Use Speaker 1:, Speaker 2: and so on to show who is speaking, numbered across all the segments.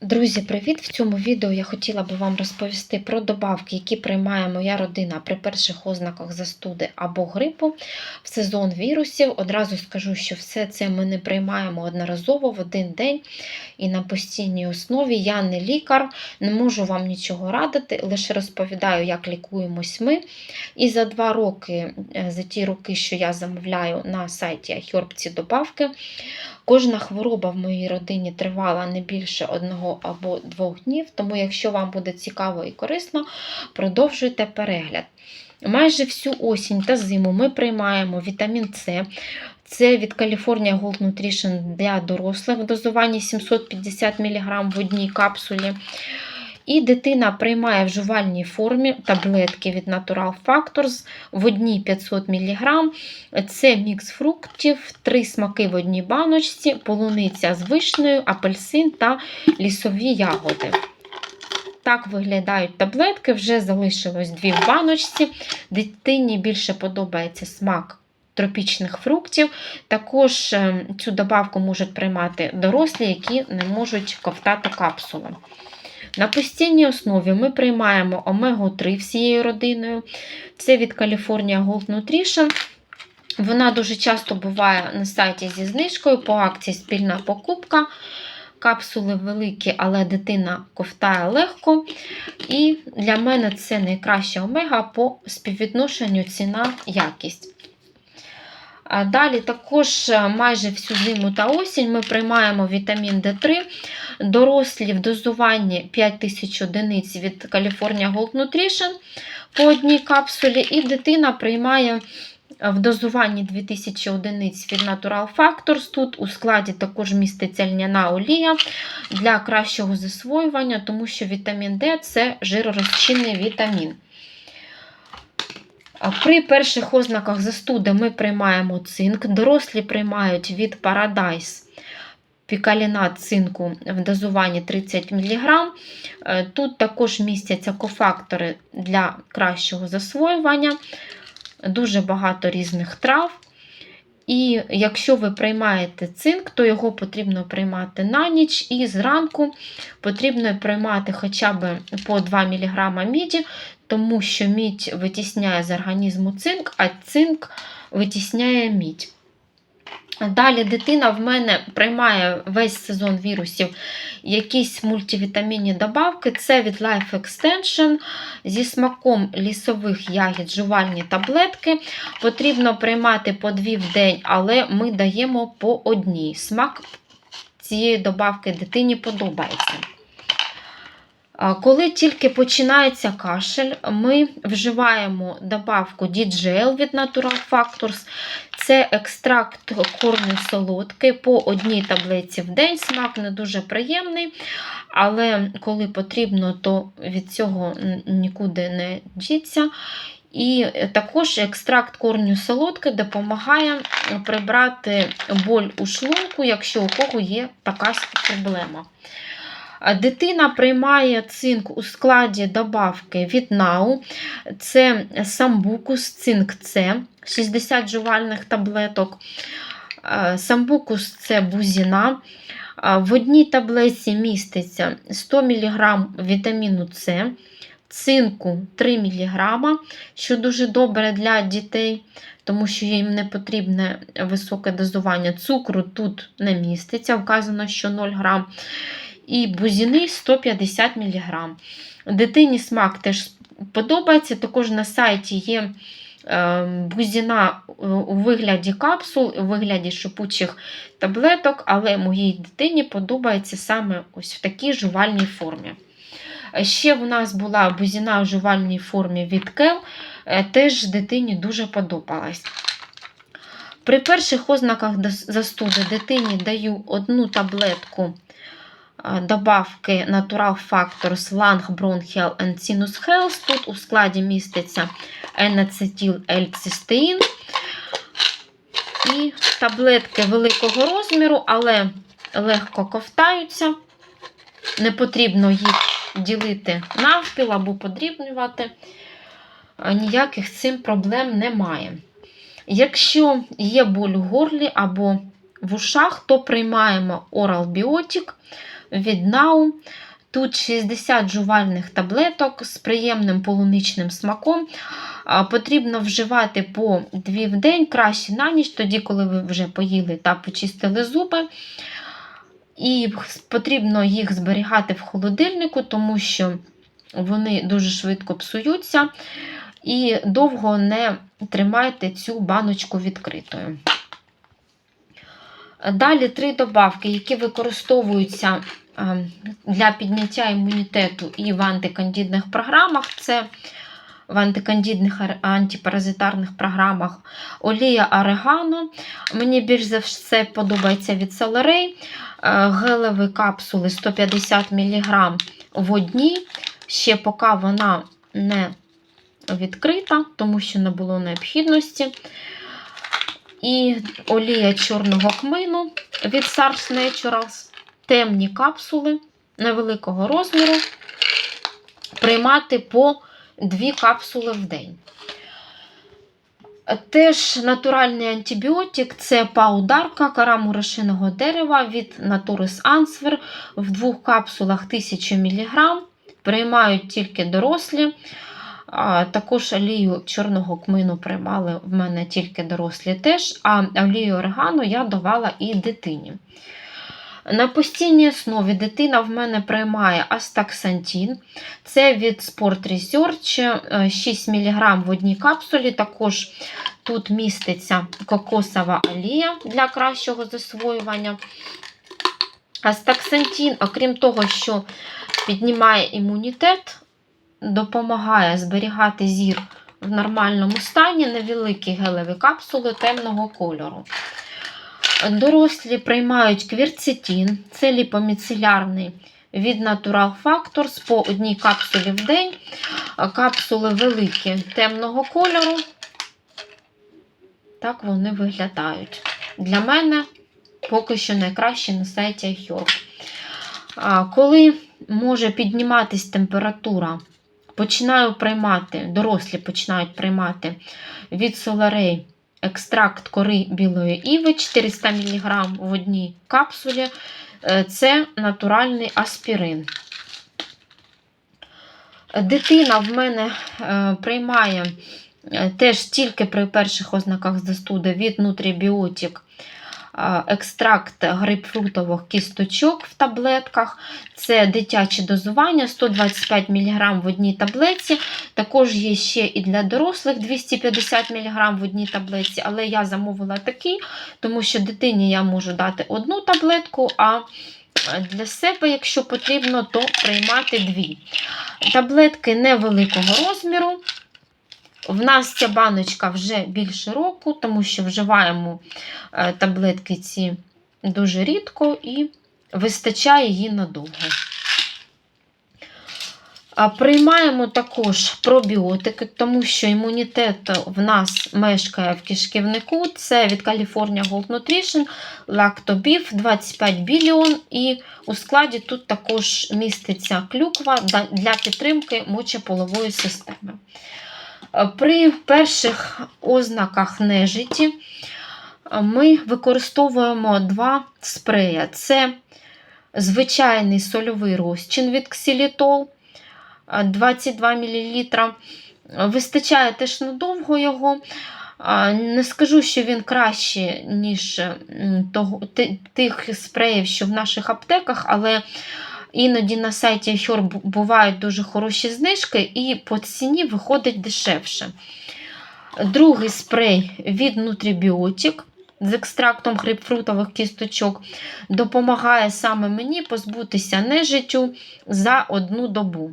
Speaker 1: Друзі, привіт! В цьому відео я хотіла би вам розповісти про добавки, які приймає моя родина при перших ознаках застуди або грипу в сезон вірусів. Одразу скажу, що все це ми не приймаємо одноразово в один день і на постійній основі. Я не лікар, не можу вам нічого радити, лише розповідаю, як лікуємось ми. І за два роки, е, за ті роки, що я замовляю на сайті ці добавки, Кожна хвороба в моїй родині тривала не більше одного або двох днів, тому, якщо вам буде цікаво і корисно, продовжуйте перегляд. Майже всю осінь та зиму ми приймаємо вітамін С. Це від California Gold Nutrition для дорослих в дозуванні 750 мг в одній капсулі. І дитина приймає в жувальній формі таблетки від Natural Factors в одній 500 мг. Це мікс фруктів, три смаки в одній баночці, полуниця з вишнею, апельсин та лісові ягоди. Так виглядають таблетки, вже залишилось дві в баночці. Дитині більше подобається смак тропічних фруктів. Також е, цю добавку можуть приймати дорослі, які не можуть ковтати капсули. На постійній основі ми приймаємо омегу-3 всією родиною. Це від California Gold Nutrition. Вона дуже часто буває на сайті зі знижкою по акції спільна покупка. Капсули великі, але дитина ковтає легко. І для мене це найкраща омега по співвідношенню ціна-якість. Далі також е, майже всю зиму та осінь ми приймаємо вітамін D3. Дорослі в дозуванні 5000 одиниць від California Gold Nutrition по одній капсулі, і дитина приймає в дозуванні 2000 одиниць від Natural Factors. Тут у складі також міститься льняна олія для кращого засвоювання, тому що вітамін D це жиророзчинний вітамін. При перших ознаках застуди ми приймаємо цинк. Дорослі приймають від Paradise пікалінат цинку в дозуванні 30 мг. Тут також містяться кофактори для кращого засвоювання, дуже багато різних трав. І якщо ви приймаєте цинк, то його потрібно приймати на ніч, і зранку потрібно приймати хоча б по 2 мг міді, тому що мідь витісняє з організму цинк, а цинк витісняє мідь. Далі дитина в мене приймає весь сезон вірусів якісь мультивітамінні добавки. Це від Life Extension зі смаком лісових ягід, жувальні таблетки. Потрібно приймати по дві в день, але ми даємо по одній. Смак цієї добавки дитині подобається. Коли тільки починається кашель, ми вживаємо добавку DGL від Natural Factors. Це екстракт корню солодкий по одній таблиці в день. Смак не дуже приємний, але коли потрібно, то від цього нікуди не діться. І також екстракт корню солодкий допомагає прибрати боль у шлунку, якщо у кого є така проблема. Дитина приймає цинк у складі добавки від НАУ. Це самбукус, цинк С, 60 жувальних таблеток. Самбукус це бузіна. В одній таблетці міститься 100 мг вітаміну С, цинку 3 мг, що дуже добре для дітей, тому що їм не потрібне високе дозування цукру тут не міститься, вказано, що 0 грам і бузіни 150 мг. Дитині смак теж подобається. Також на сайті є е, бузіна у вигляді капсул, у вигляді шипучих таблеток, але моїй дитині подобається саме ось в такій жувальній формі. Ще в нас була бузіна в жувальній формі від Кел, е, теж дитині дуже подобалась. При перших ознаках застуди дитині даю одну таблетку добавки Natural Factors Lung Bronchial and Sinus Health. Тут у складі міститься енацетіл ельцистеїн і таблетки великого розміру, але легко ковтаються. Не потрібно їх ділити навпіл або подрібнювати. Ніяких цим проблем немає. Якщо є боль у горлі або в ушах, то приймаємо Oral Biotic від Нау. Тут 60 жувальних таблеток з приємним полуничним смаком. Потрібно вживати по 2 в день, краще на ніч, тоді, коли ви вже поїли та почистили зуби. І потрібно їх зберігати в холодильнику, тому що вони дуже швидко псуються. І довго не тримайте цю баночку відкритою. Далі три добавки, які використовуються е, для підняття імунітету і в антикандидних програмах. Це в антикандидних ар- антипаразитарних програмах олія орегано. Мені більш за все подобається від Соларей. Е, Гелеві капсули 150 мг в одній. Ще поки вона не відкрита, тому що не було необхідності. І олія чорного кмину від SARS Naturals. Темні капсули невеликого розміру. Приймати по 2 капсули в день. Теж натуральний антибіотик це паударка кора мурашиного дерева від Naturis Answer в двох капсулах 1000 мг. Приймають тільки дорослі. А, Також олію чорного кмину приймали в мене тільки дорослі теж, а олію орегано я давала і дитині. На постійній основі дитина в мене приймає астаксантін. Це від Sport Research, е, 6 мг в одній капсулі. Також тут міститься кокосова олія для кращого засвоювання. Астаксантін, окрім того, що піднімає імунітет, допомагає зберігати зір в нормальному стані, невеликі гелеві капсули темного кольору. Дорослі приймають квірцетин, це ліпоміцелярний від Natural Factors по одній капсулі в день. Капсули великі темного кольору. Так вони виглядають. Для мене поки що найкраще на сайті iHerb. Коли може підніматись температура, починаю приймати, дорослі починають приймати від соларей екстракт кори білої іви 400 мг в одній капсулі. Е, Це натуральний аспірин. Дитина в мене е, приймає е, теж тільки при перших ознаках застуди від е, екстракт грейпфрутових кісточок в таблетках. Це дитяче дозування 125 мг в одній таблетці. Також є ще і для дорослих 250 мг в одній таблетці, але я замовила такий, тому що дитині я можу дати одну таблетку, а для себе, якщо потрібно, то приймати дві. Таблетки невеликого розміру. В нас ця баночка вже більше року, тому що вживаємо е, таблетки ці дуже рідко і вистачає її надовго. Приймаємо також пробіотики, тому що імунітет в нас мешкає в кишківнику. Це від California Gold Nutrition, Lactobif 25 біліон. І у складі тут також міститься клюква для підтримки мочеполової системи. При перших ознаках нежиті ми використовуємо два спрея. Це звичайний сольовий розчин від ксилітол 22 мл. Вистачає теж надовго його. Не скажу, що він краще, ніж тих спреїв, що в наших аптеках, але іноді на сайті Хьор бувають дуже хороші знижки, і по ціні виходить дешевше. Другий спрей від Nutribiotic з екстрактом грейпфрутових кісточок допомагає саме мені позбутися нежиттю за одну добу.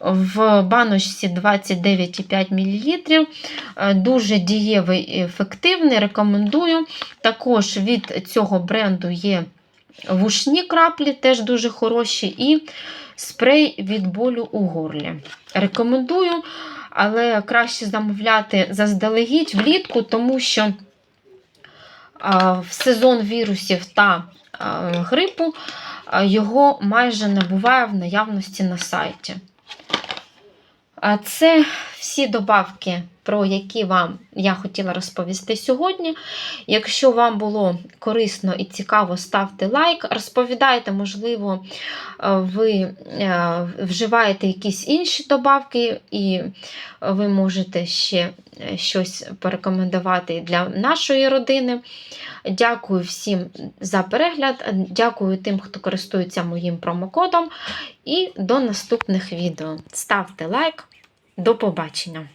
Speaker 1: В баночці 29,5 мл. Дуже дієвий і ефективний. Рекомендую. Також від цього бренду є вушні краплі, теж дуже хороші, і спрей від болю у горлі. Рекомендую, але краще замовляти заздалегідь влітку, тому що в сезон вірусів та грипу його майже не буває в наявності на сайті. Це всі добавки, про які вам я хотіла розповісти сьогодні. Якщо вам було корисно і цікаво, ставте лайк. Розповідайте, можливо, е, ви е, вживаєте якісь інші добавки, і ви можете ще е, щось порекомендувати для нашої родини. Дякую всім за перегляд. Дякую тим, хто користується моїм промокодом. І до наступних відео. Ставте лайк. До побачення!